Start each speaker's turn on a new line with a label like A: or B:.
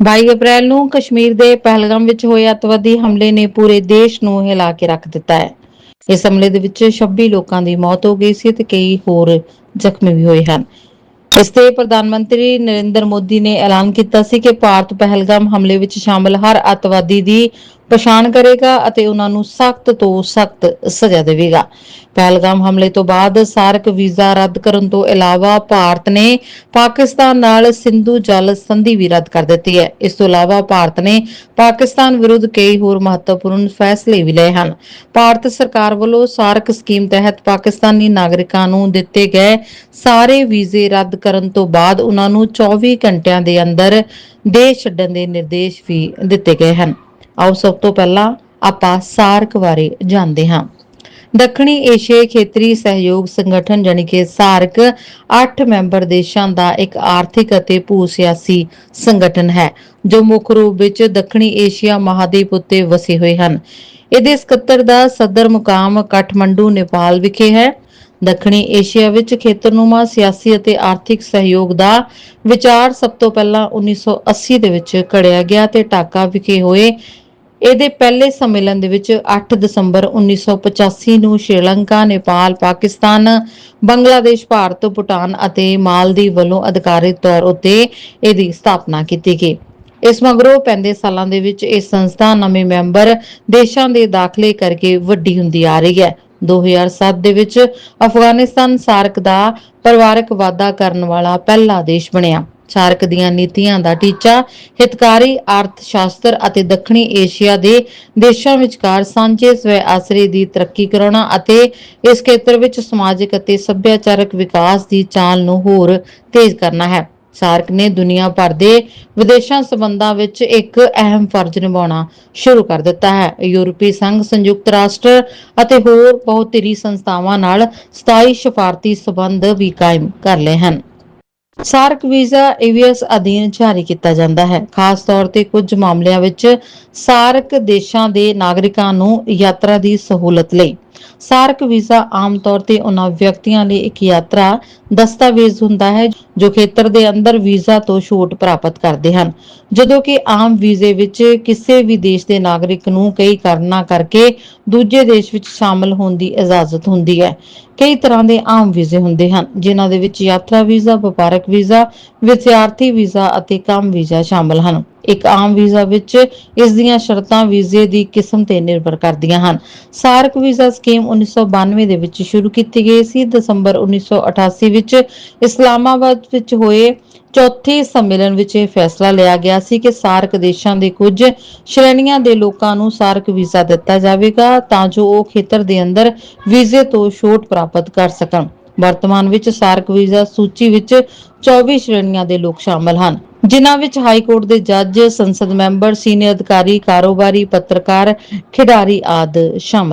A: 22 ਅਪ੍ਰੈਲ ਨੂੰ ਕਸ਼ਮੀਰ ਦੇ ਪਹਿਲਗਾਮ ਵਿੱਚ ਹੋਏ ਅੱਤਵਾਦੀ ਹਮਲੇ ਨੇ ਪੂਰੇ ਦੇਸ਼ ਨੂੰ ਹਿਲਾ ਕੇ ਰੱਖ ਦਿੱਤਾ ਹੈ। ਇਸ ਹਮਲੇ ਦੇ ਵਿੱਚ 26 ਲੋਕਾਂ ਦੀ ਮੌਤ ਹੋ ਗਈ ਸੀ ਤੇ ਕਈ ਹੋਰ ਜ਼ਖਮੀ ਵੀ ਹੋਏ ਹਨ। ਇਸ ਤੇ ਪ੍ਰਧਾਨ ਮੰਤਰੀ ਨਰਿੰਦਰ ਮੋਦੀ ਨੇ ਐਲਾਨ ਕੀਤਾ ਸੀ ਕਿ ਭਾਰਤ ਪਹਿਲਗਾਮ ਹਮਲੇ ਵਿੱਚ ਸ਼ਾਮਲ ਹਰ ਅੱਤਵਾਦੀ ਦੀ ਪਛਾਣ ਕਰੇਗਾ ਅਤੇ ਉਹਨਾਂ ਨੂੰ ਸਖਤ ਤੋਂ ਸਖਤ ਸਜ਼ਾ ਦੇਵੇਗਾ। ਪਹਿਲਗਾਮ ਹਮਲੇ ਤੋਂ ਬਾਅਦ ਸਾਰਕ ਵੀਜ਼ਾ ਰੱਦ ਕਰਨ ਤੋਂ ਇਲਾਵਾ ਭਾਰਤ ਨੇ ਪਾਕਿਸਤਾਨ ਨਾਲ ਸਿੰਧੂ ਜਲ ਸੰਧੀ ਵੀ ਰੱਦ ਕਰ ਦਿੱਤੀ ਹੈ। ਇਸ ਤੋਂ ਇਲਾਵਾ ਭਾਰਤ ਨੇ ਪਾਕਿਸਤਾਨ ਵਿਰੁੱਧ ਕਈ ਹੋਰ ਮਹੱਤਵਪੂਰਨ ਫੈਸਲੇ ਵੀ ਲਏ ਹਨ। ਭਾਰਤ ਸਰਕਾਰ ਵੱਲੋਂ ਸਾਰਕ ਸਕੀਮ ਤਹਿਤ ਪਾਕਿਸਤਾਨੀ ਨਾਗਰਿਕਾਂ ਨੂੰ ਦਿੱਤੇ ਗਏ ਸਾਰੇ ਵੀਜ਼ੇ ਰੱਦ ਕਰਨ ਤੋਂ ਬਾਅਦ ਉਹਨਾਂ ਨੂੰ 24 ਘੰਟਿਆਂ ਦੇ ਅੰਦਰ ਦੇਸ਼ ਛੱਡਣ ਦੇ ਨਿਰਦੇਸ਼ ਵੀ ਦਿੱਤੇ ਗਏ ਹਨ। ਆਓ ਸਭ ਤੋਂ ਪਹਿਲਾਂ ਆਪਾਂ ਸਾਰਕ ਬਾਰੇ ਜਾਣਦੇ ਹਾਂ। ਦੱਖਣੀ ਏਸ਼ੀਆਈ ਖੇਤਰੀ ਸਹਿਯੋਗ ਸੰਗਠਨ ਜਾਣੀ ਕਿ ਸਾਰਕ 8 ਮੈਂਬਰ ਦੇਸ਼ਾਂ ਦਾ ਇੱਕ ਆਰਥਿਕ ਅਤੇ ਭੂ-ਸਿਆਸੀ ਸੰਗਠਨ ਹੈ, ਜੋ ਮੁੱਖ ਰੂਪ ਵਿੱਚ ਦੱਖਣੀ ਏਸ਼ੀਆ ਮਹਾਦੀਪ ਉੱਤੇ ਵਸੇ ਹੋਏ ਹਨ। ਇਹਦੇ ਸਕੱਤਰ ਦਾ ਸਦਰ ਮੁਕਾਮ ਕਾਠਮੰਡੂ, ਨੇਪਾਲ ਵਿਖੇ ਹੈ। ਦੱਖਣੀ ਏਸ਼ੀਆ ਵਿੱਚ ਖੇਤਰਨੁਮਾ ਸਿਆਸੀ ਅਤੇ ਆਰਥਿਕ ਸਹਿਯੋਗ ਦਾ ਵਿਚਾਰ ਸਭ ਤੋਂ ਪਹਿਲਾਂ 1980 ਦੇ ਵਿੱਚ ਘੜਿਆ ਗਿਆ ਤੇ ਢਾਕਾ ਵਿਖੇ ਹੋਏ ਇਹਦੇ ਪਹਿਲੇ ਸੰਮੇਲਨ ਦੇ ਵਿੱਚ 8 ਦਸੰਬਰ 1985 ਨੂੰ ਸ਼੍ਰੀਲੰਕਾ, ਨੇਪਾਲ, ਪਾਕਿਸਤਾਨ, ਬੰਗਲਾਦੇਸ਼, ਭਾਰਤ, ਭੂਟਾਨ ਅਤੇ ਮਾਲਦੀਵ ਵੱਲੋਂ ਅਧਿਕਾਰਿਤ ਤੌਰ ਉੱਤੇ ਇਹਦੀ ਸਥਾਪਨਾ ਕੀਤੀ ਗਈ। ਇਸ ਮਗਰੋਂ ਪੈਂਦੇ ਸਾਲਾਂ ਦੇ ਵਿੱਚ ਇਹ ਸੰਸਥਾ ਨਵੇਂ ਮੈਂਬਰ ਦੇਸ਼ਾਂ ਦੇ ਦਾਖਲੇ ਕਰਕੇ ਵੱਡੀ ਹੁੰਦੀ ਆ ਰਹੀ ਹੈ 2007 ਦੇ ਵਿੱਚ ਅਫਗਾਨਿਸਤਾਨ ਸਾਰਕ ਦਾ ਪਰਿਵਾਰਕ ਵਾਧਾ ਕਰਨ ਵਾਲਾ ਪਹਿਲਾ ਦੇਸ਼ ਬਣਿਆ ਸਾਰਕ ਦੀਆਂ ਨੀਤੀਆਂ ਦਾ ਟੀਚਾ ਹਿਤਕਾਰੀ ਅਰਥ ਸ਼ਾਸਤਰ ਅਤੇ ਦੱਖਣੀ ਏਸ਼ੀਆ ਦੇ ਦੇਸ਼ਾਂ ਵਿਚਕਾਰ ਸਾਂਝੇ ਸਵੈ ਆਸਰੇ ਦੀ ਤਰੱਕੀ ਕਰਾਉਣਾ ਅਤੇ ਇਸ ਖੇਤਰ ਵਿੱਚ ਸਮਾਜਿਕ ਅਤੇ ਸੱਭਿਆਚਾਰਕ ਵਿਕਾਸ ਦੀ ਚਾਲ ਨੂੰ ਹੋਰ ਤੇਜ਼ ਕਰਨਾ ਹੈ। ਸਾਰਕ ਨੇ ਦੁਨੀਆ ਭਰ ਦੇ ਵਿਦੇਸ਼ਾਂ ਸਬੰਧਾਂ ਵਿੱਚ ਇੱਕ ਅਹਿਮ ਫਰਜ਼ ਨਿਭਾਉਣਾ ਸ਼ੁਰੂ ਕਰ ਦਿੱਤਾ ਹੈ। ਯੂਰਪੀ ਸੰਘ, ਸੰਯੁਕਤ ਰਾਸ਼ਟਰ ਅਤੇ ਹੋਰ ਬਹੁਤ ਬਹੁਧਿਰੀ ਸੰਸਥਾਵਾਂ ਨਾਲ ਸਥਾਈ ਸਫਾਰਤੀ ਸਬੰਧ ਵੀ ਕਾਇਮ ਕਰ ਲਏ ਹਨ। ਸਾਰਕ ਵੀਜ਼ਾ ਏਵੀਐਸ ਅਧੀਨ ਜਾਰੀ ਕੀਤਾ ਜਾਂਦਾ ਹੈ। ਖਾਸ ਤੌਰ ਤੇ ਕੁਝ ਮਾਮਲਿਆਂ ਵਿੱਚ ਸਾਰਕ ਦੇਸ਼ਾਂ ਦੇ ਨਾਗਰਿਕਾਂ ਨੂੰ ਯਾਤਰਾ ਦੀ ਸਹੂਲਤ ਲਈ। ਸਾਰਕ ਵੀਜ਼ਾ ਆਮ ਤੌਰ ਤੇ ਉਹਨਾਂ ਵਿਅਕਤੀਆਂ ਲਈ ਇੱਕ ਯਾਤਰਾ ਦਸਤਾਵੇਜ਼ ਹੁੰਦਾ ਹੈ ਜੋ ਖੇਤਰ ਦੇ ਅੰਦਰ ਵੀਜ਼ਾ ਤੋਂ ਛੋਟ ਪ੍ਰਾਪਤ ਕਰਦੇ ਹਨ। ਜਦੋਂ ਕਿ ਆਮ ਵੀਜ਼ੇ ਵਿੱਚ ਕਿਸੇ ਵੀ ਦੇਸ਼ ਦੇ ਨਾਗਰਿਕ ਨੂੰ ਕਈ ਕਾਰਨਾਂ ਕਰਕੇ ਦੂਜੇ ਦੇਸ਼ ਵਿੱਚ ਸ਼ਾਮਲ ਹੋਣ ਦੀ ਇਜਾਜ਼ਤ ਹੁੰਦੀ ਹੈ। ਕਈ ਤਰ੍ਹਾਂ ਦੇ ਆਮ ਵੀਜ਼ੇ ਹੁੰਦੇ ਹਨ ਜਿਨ੍ਹਾਂ ਦੇ ਵਿੱਚ ਯਾਤਰਾ ਵੀਜ਼ਾ, ਵਪਾਰਕ ਵੀਜ਼ਾ, ਵਿਦਿਆਰਥੀ ਵੀਜ਼ਾ ਅਤੇ ਕੰਮ ਵੀਜ਼ਾ ਸ਼ਾਮਲ ਹਨ। ਇੱਕ ਆਮ ਵੀਜ਼ਾ ਵਿੱਚ ਇਸ ਦੀਆਂ ਸ਼ਰਤਾਂ ਵੀਜ਼ੇ ਦੀ ਕਿਸਮ ਤੇ ਨਿਰਭਰ ਕਰਦੀਆਂ ਹਨ। ਸਾਰਕ ਵੀਜ਼ਾ ਸਕੀਮ 1992 ਦੇ ਵਿੱਚ ਸ਼ੁਰੂ ਕੀਤੀ ਗਈ ਸੀ। ਦਸੰਬਰ 1988 ਵਿੱਚ ਇਸਲਾਮਾਬਾਦ ਵਿੱਚ ਹੋਏ ਚੌਥੇ ਸੰਮੇਲਨ ਵਿੱਚ ਇਹ ਫੈਸਲਾ ਲਿਆ ਗਿਆ ਸੀ ਕਿ ਸਾਰਕ ਦੇਸ਼ਾਂ ਦੇ ਕੁਝ ਸ਼੍ਰੇਣੀਆਂ ਦੇ ਲੋਕਾਂ ਨੂੰ ਸਾਰਕ ਵੀਜ਼ਾ ਦਿੱਤਾ ਜਾਵੇਗਾ ਤਾਂ ਜੋ ਉਹ ਖੇਤਰ ਦੇ ਅੰਦਰ ਵੀਜ਼ੇ ਤੋਂ ਛੋਟ ਪ੍ਰਾਪਤ ਕਰ ਸਕਣ। ਵਰਤਮਾਨ ਵਿੱਚ ਸਾਰਕ ਵੀਜ਼ਾ ਸੂਚੀ ਵਿੱਚ 24 ਸ਼੍ਰੇਣੀਆਂ ਦੇ ਲੋਕ ਸ਼ਾਮਲ ਹਨ। ਜਿਨ੍ਹਾਂ ਵਿੱਚ ਹਾਈ ਕੋਰਟ ਦੇ ਜੱਜ, ਸੰਸਦ ਮੈਂਬਰ, ਸੀਨੀਅਰ ਅਧਿਕਾਰੀ, ਕਾਰੋਬਾਰੀ, ਪੱਤਰਕਾਰ, ਖਿਡਾਰੀ ਆਦਿ ਸ਼ਾਮਲ